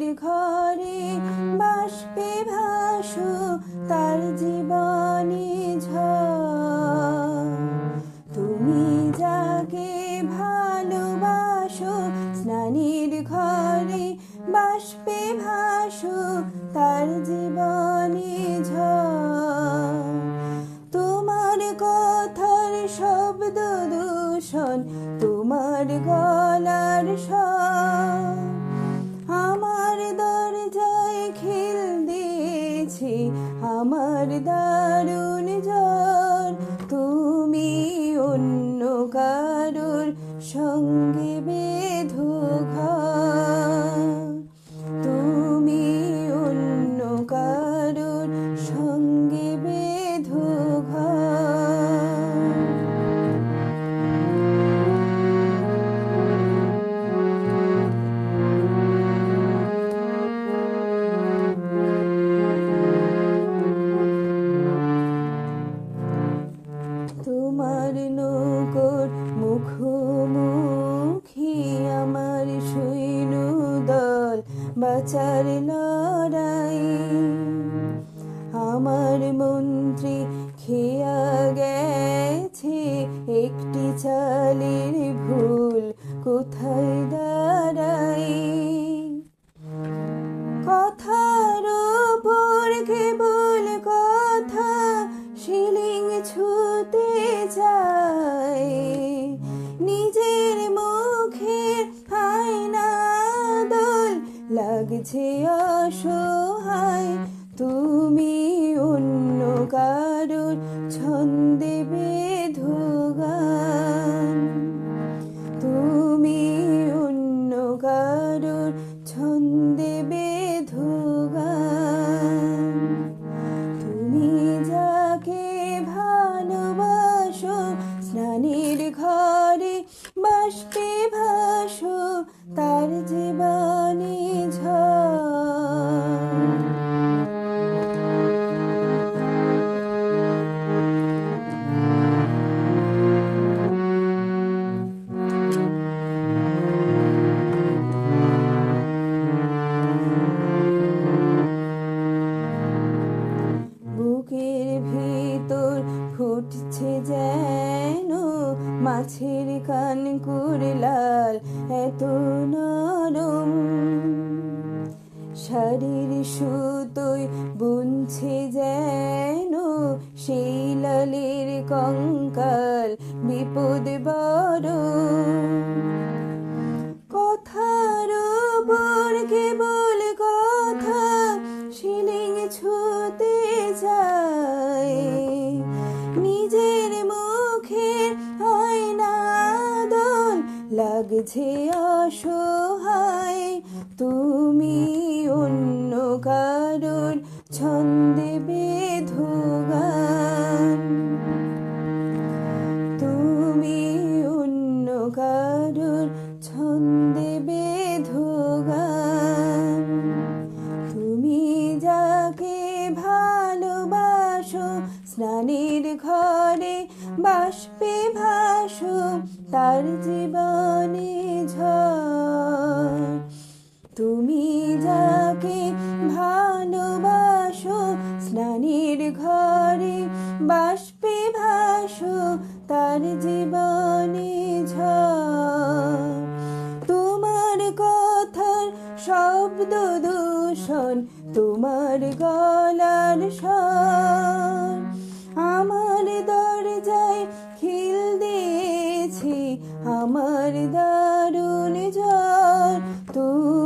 মাটির ঘরে বাষ্পে ভাসু তার জীবনে তুমি যাকে ভালোবাসো, স্নানের ঘরে বাষ্পে ভাসু তার জীবনী ঝ তোমার কথার শব্দ দূষণ, তোমার গলার শব্দ বাঁচার লড়াই। আমার মন্ত্রী খেয়া গেছে একটি চালের ভুল কোথায় দাঁড়াই লাগছে অসহায়। তুমি অন্য কারোর ছন্দে বেধু গান তুমি অন্য কারোর ছন্দে বেধু গান তুমি যাকে ভালোবাসো, স্নানের ঘরে বাষ্পে মাছের কান লাল এত নরম। শাড়ির সুতোয় বুনছে যেন সেই লালের কঙ্কাল বিপদ বড়। লাগছে অসহায়। তুমি অন্য কারোর ছন্দে বেধু গান তুমি অন্য কারোর ছন্দে স্নানের ঘরে বাষ্পে ভাসু তার জীবনে ঝড়। তুমি যাকে ভালোবাসো, স্নানের ঘরে বাষ্পে ভাসু তার জীবনে ঝড়। তোমার কথার শব্দ দূষণ তোমার গলার স্বর আমার দরজায় খিল দিয়েছি আমার দারুণ জ্বর। তুমি